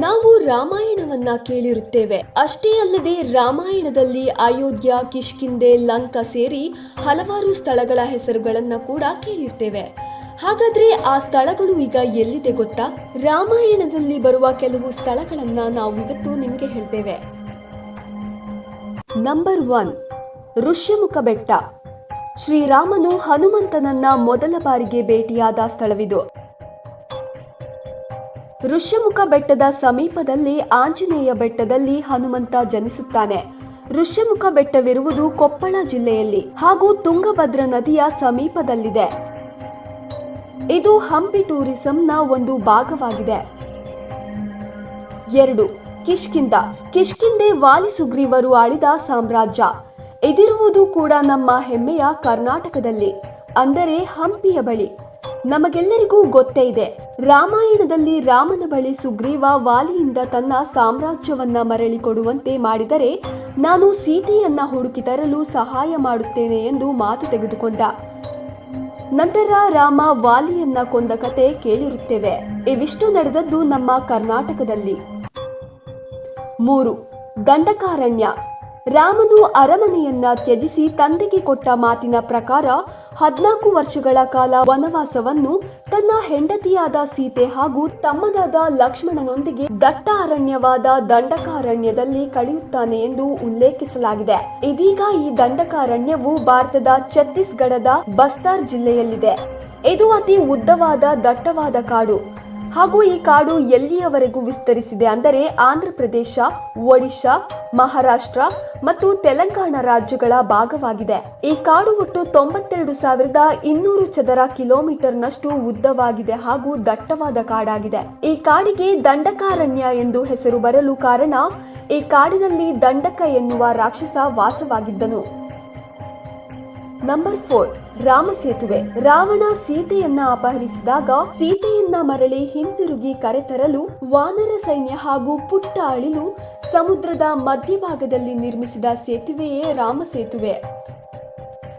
ನಾವು ರಾಮಾಯಣವನ್ನ ಕೇಳಿರುತ್ತೇವೆ. ಅಷ್ಟೇ ಅಲ್ಲದೆ ರಾಮಾಯಣದಲ್ಲಿ ಅಯೋಧ್ಯ ಕಿಷ್ಕಿಂದೆ ಲಂಕ ಸೇರಿ ಹಲವಾರು ಸ್ಥಳಗಳ ಹೆಸರುಗಳನ್ನ ಕೂಡ ಕೇಳಿರ್ತೇವೆ. ಹಾಗಾದ್ರೆ ಆ ಸ್ಥಳಗಳು ಈಗ ಎಲ್ಲಿದೆ ಗೊತ್ತಾ? ರಾಮಾಯಣದಲ್ಲಿ ಬರುವ ಕೆಲವು ಸ್ಥಳಗಳನ್ನ ನಾವು ಇವತ್ತು ನಿಮಗೆ ಹೇಳ್ತೇವೆ. ನಂಬರ್ ಒನ್ ಋಷ್ಯಮುಖ ಬೆಟ್ಟ. ಶ್ರೀರಾಮನು ಹನುಮಂತನನ್ನ ಮೊದಲ ಬಾರಿಗೆ ಭೇಟಿಯಾದ ಸ್ಥಳವಿದು. ಋಷ್ಯಮುಖ ಬೆಟ್ಟದ ಸಮೀಪದಲ್ಲಿ ಆಂಜನೇಯ ಬೆಟ್ಟದಲ್ಲಿ ಹನುಮಂತ ಜನಿಸುತ್ತಾನೆ. ಋಷ್ಯಮುಖ ಬೆಟ್ಟವಿರುವುದು ಕೊಪ್ಪಳ ಜಿಲ್ಲೆಯಲ್ಲಿ ಹಾಗೂ ತುಂಗಭದ್ರ ನದಿಯ ಸಮೀಪದಲ್ಲಿದೆ. ಇದು ಹಂಪಿ ಟೂರಿಸಂನ ಒಂದು ಭಾಗವಾಗಿದೆ. ಎರಡು ಕಿಷ್ಕಿಂದ ಕಿಷ್ಕಿಂದೆ ವಾಲಿ ಸುಗ್ರೀವರು ಆಳಿದ ಸಾಮ್ರಾಜ್ಯ. ಇದಿರುವುದು ಕೂಡ ನಮ್ಮ ಹೆಮ್ಮೆಯ ಕರ್ನಾಟಕದಲ್ಲಿ, ಅಂದರೆ ಹಂಪಿಯ ಬಳಿ. ನಮಗೆಲ್ಲರಿಗೂ ಗೊತ್ತೇ ಇದೆ ರಾಮಾಯಣದಲ್ಲಿ ರಾಮನ ಬಳಿ ಸುಗ್ರೀವ ವಾಲಿಯಿಂದ ತನ್ನ ಸಾಮ್ರಾಜ್ಯವನ್ನ ಮರಳಿ ಕೊಡುವಂತೆ ಮಾಡಿದರೆ ನಾನು ಸೀತೆಯನ್ನ ಹುಡುಕಿ ತರಲು ಸಹಾಯ ಮಾಡುತ್ತೇನೆ ಎಂದು ಮಾತು ತೆಗೆದುಕೊಂಡ. ನಂತರ ರಾಮ ವಾಲಿಯನ್ನ ಕೊಂದ ಕತೆ ಕೇಳಿರುತ್ತೇವೆ. ಇವಿಷ್ಟು ನಡೆದದ್ದು ನಮ್ಮ ಕರ್ನಾಟಕದಲ್ಲಿ. ಮೂರು. ದಂಡಕಾರಣ್ಯ. ರಾಮನು ಅರಮನೆಯನ್ನ ತ್ಯಜಿಸಿ ತಂದೆಗೆ ಕೊಟ್ಟ ಮಾತಿನ ಪ್ರಕಾರ ಹದಿನಾಲ್ಕು ವರ್ಷಗಳ ಕಾಲ ವನವಾಸವನ್ನು ತನ್ನ ಹೆಂಡತಿಯಾದ ಸೀತೆ ಹಾಗೂ ತಮ್ಮದಾದ ಲಕ್ಷ್ಮಣನೊಂದಿಗೆ ದಟ್ಟ ಅರಣ್ಯವಾದ ದಂಡಕಾರಣ್ಯದಲ್ಲಿ ಕಳೆಯುತ್ತಾನೆ ಎಂದು ಉಲ್ಲೇಖಿಸಲಾಗಿದೆ. ಇದೀಗ ಈ ದಂಡಕಾರಣ್ಯವು ಭಾರತದ ಛತ್ತೀಸ್ಗಢದ ಬಸ್ತಾರ್ ಜಿಲ್ಲೆಯಲ್ಲಿದೆ. ಇದು ಅತಿ ಉದ್ದವಾದ ದಟ್ಟವಾದ ಕಾಡು. ಹಾಗೂ ಈ ಕಾಡು ಎಲ್ಲಿಯವರೆಗೂ ವಿಸ್ತರಿಸಿದೆ ಅಂದರೆ ಆಂಧ್ರ ಪ್ರದೇಶ, ಒಡಿಶಾ, ಮಹಾರಾಷ್ಟ್ರ ಮತ್ತು ತೆಲಂಗಾಣ ರಾಜ್ಯಗಳ ಭಾಗವಾಗಿದೆ. ಈ ಕಾಡು ಒಟ್ಟು ತೊಂಬತ್ತೆರಡು ಸಾವಿರದ ಇನ್ನೂರು ಚದರ ಕಿಲೋಮೀಟರ್ನಷ್ಟು ಉದ್ದವಾಗಿದೆ ಹಾಗೂ ದಟ್ಟವಾದ ಕಾಡಾಗಿದೆ. ಈ ಕಾಡಿಗೆ ದಂಡಕಾರಣ್ಯ ಎಂದು ಹೆಸರು ಬರಲು ಕಾರಣ, ಈ ಕಾಡಿನಲ್ಲಿ ದಂಡಕ ಎನ್ನುವ ರಾಕ್ಷಸ ವಾಸವಾಗಿದ್ದನು. ನಂಬರ್ ಫೋರ್ ರಾಮ ಸೇತುವೆ. ರಾವಣ ಸೀತೆಯನ್ನ ಅಪಹರಿಸಿದಾಗ ಸೀತೆಯನ್ನ ಮರಳಿ ಹಿಂದಿರುಗಿ ಕರೆತರಲು ವಾನರ ಸೈನ್ಯ ಹಾಗೂ ಪುಟ್ಟ ಅಳಿಲು ಸಮುದ್ರದ ಮಧ್ಯಭಾಗದಲ್ಲಿ ನಿರ್ಮಿಸಿದ ಸೇತುವೆಯೇ ರಾಮ ಸೇತುವೆ.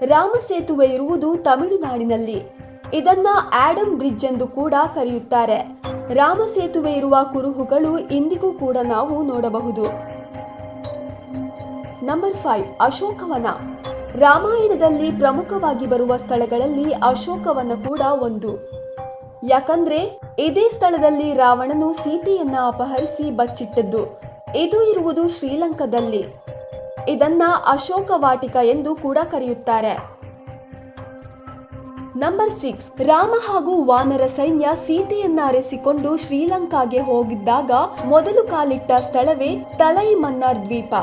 ರಾಮ ಸೇತುವೆ ಇರುವುದು ತಮಿಳುನಾಡಿನಲ್ಲಿ. ಇದನ್ನ ಆಡಮ್ ಬ್ರಿಡ್ಜ್ ಎಂದು ಕೂಡ ಕರೆಯುತ್ತಾರೆ. ರಾಮ ಸೇತುವೆ ಇರುವ ಕುರುಹುಗಳು ಇಂದಿಗೂ ಕೂಡ ನಾವು ನೋಡಬಹುದು. Number five Ashokavana. ರಾಮಾಯಣದಲ್ಲಿ ಪ್ರಮುಖವಾಗಿ ಬರುವ ಸ್ಥಳಗಳಲ್ಲಿ ಅಶೋಕವನ ಕೂಡ ಒಂದು. ಯಾಕಂದ್ರೆ ಇದೇ ಸ್ಥಳದಲ್ಲಿ ರಾವಣನು ಸೀತೆಯನ್ನ ಅಪಹರಿಸಿ ಬಚ್ಚಿಟ್ಟದ್ದು. ಇದು ಇರುವುದು ಶ್ರೀಲಂಕಾದಲ್ಲಿ. ಇದನ್ನ ಅಶೋಕ ವಾಟಿಕ ಎಂದು ಕೂಡ ಕರೆಯುತ್ತಾರೆ. Number six. ರಾಮ ಹಾಗೂ ವಾನರ ಸೈನ್ಯ ಸೀತೆಯನ್ನ ಅರೆಸಿಕೊಂಡು ಶ್ರೀಲಂಕಾಗೆ ಹೋಗಿದ್ದಾಗ ಮೊದಲು ಕಾಲಿಟ್ಟ ಸ್ಥಳವೇ ತಲೈ ಮನ್ನಾರ್ ದ್ವೀಪ.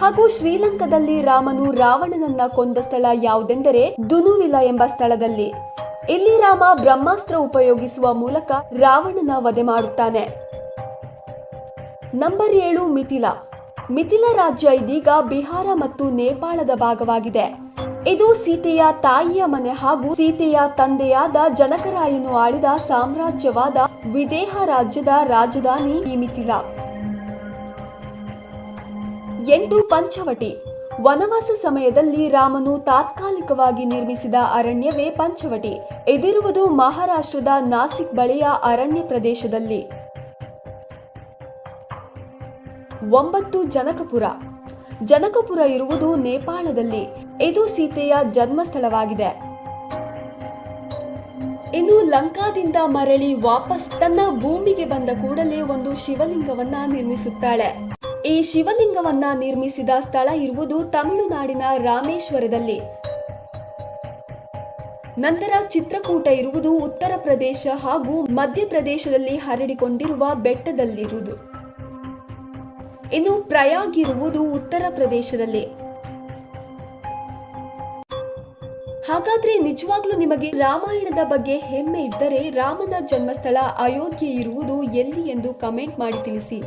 ಹಾಗೂ ಶ್ರೀಲಂಕಾದಲ್ಲಿ ರಾಮನು ರಾವಣನನ್ನ ಕೊಂದ ಸ್ಥಳ ಯಾವುದೆಂದರೆ ದುನುವಿಲ ಎಂಬ ಸ್ಥಳದಲ್ಲಿ. ಇಲ್ಲಿ ರಾಮ ಬ್ರಹ್ಮಾಸ್ತ್ರ ಉಪಯೋಗಿಸುವ ಮೂಲಕ ರಾವಣನ ವಧೆ ಮಾಡುತ್ತಾನೆ. ನಂಬರ್ ಏಳು ಮಿಥಿಲ. ಮಿಥಿಲ ರಾಜ್ಯ ಇದೀಗ ಬಿಹಾರ ಮತ್ತು ನೇಪಾಳದ ಭಾಗವಾಗಿದೆ. ಇದು ಸೀತೆಯ ತಾಯಿಯ ಮನೆ ಹಾಗೂ ಸೀತೆಯ ತಂದೆಯಾದ ಜನಕರಾಯನು ಆಳಿದ ಸಾಮ್ರಾಜ್ಯವಾದ ವಿದೇಹ ರಾಜ್ಯದ ರಾಜಧಾನಿ ಈ ಮಿಥಿಲ. ಎಂಟು ಪಂಚವಟಿ. ವನವಾಸ ಸಮಯದಲ್ಲಿ ರಾಮನು ತಾತ್ಕಾಲಿಕವಾಗಿ ನಿರ್ಮಿಸಿದ ಅರಣ್ಯವೇ ಪಂಚವಟಿ. ಎದಿರುವುದು ಮಹಾರಾಷ್ಟ್ರದ ನಾಸಿಕ್ ಬಳಿಯ ಅರಣ್ಯ ಪ್ರದೇಶದಲ್ಲಿ. ಒಂಬತ್ತು ಜನಕಪುರ. ಜನಕಪುರ ಇರುವುದು ನೇಪಾಳದಲ್ಲಿ. ಇದು ಸೀತೆಯ ಜನ್ಮಸ್ಥಳವಾಗಿದೆ. ಇನ್ನು ಲಂಕಾದಿಂದ ಮರಳಿ ವಾಪಸ್ ತನ್ನ ಭೂಮಿಗೆ ಬಂದ ಕೂಡಲೇ ಒಂದು ಶಿವಲಿಂಗವನ್ನ ನಿರ್ಮಿಸುತ್ತಾಳೆ. ಈ ಶಿವಲಿಂಗವನ್ನ ನಿರ್ಮಿಸಿದ ಸ್ಥಳ ಇರುವುದು ತಮಿಳುನಾಡಿನ ರಾಮೇಶ್ವರದಲ್ಲಿ. ನಂತರ ಚಿತ್ರಕೂಟ ಇರುವುದು ಉತ್ತರ ಪ್ರದೇಶ ಹಾಗೂ ಮಧ್ಯಪ್ರದೇಶದಲ್ಲಿ ಹರಡಿಕೊಂಡಿರುವ ಬೆಟ್ಟದಲ್ಲಿರುವುದು. ಇನ್ನು ಪ್ರಯಾಗ್ ಇರುವುದು ಉತ್ತರ ಪ್ರದೇಶದಲ್ಲಿ. ಹಾಗಾದ್ರೆ ನಿಜವಾಗ್ಲೂ ನಿಮಗೆ ರಾಮಾಯಣದ ಬಗ್ಗೆ ಹೆಮ್ಮೆ ಇದ್ದರೆ ರಾಮನ ಜನ್ಮಸ್ಥಳ ಅಯೋಧ್ಯೆ ಇರುವುದು ಎಲ್ಲಿ ಎಂದು ಕಮೆಂಟ್ ಮಾಡಿ ತಿಳಿಸಿ.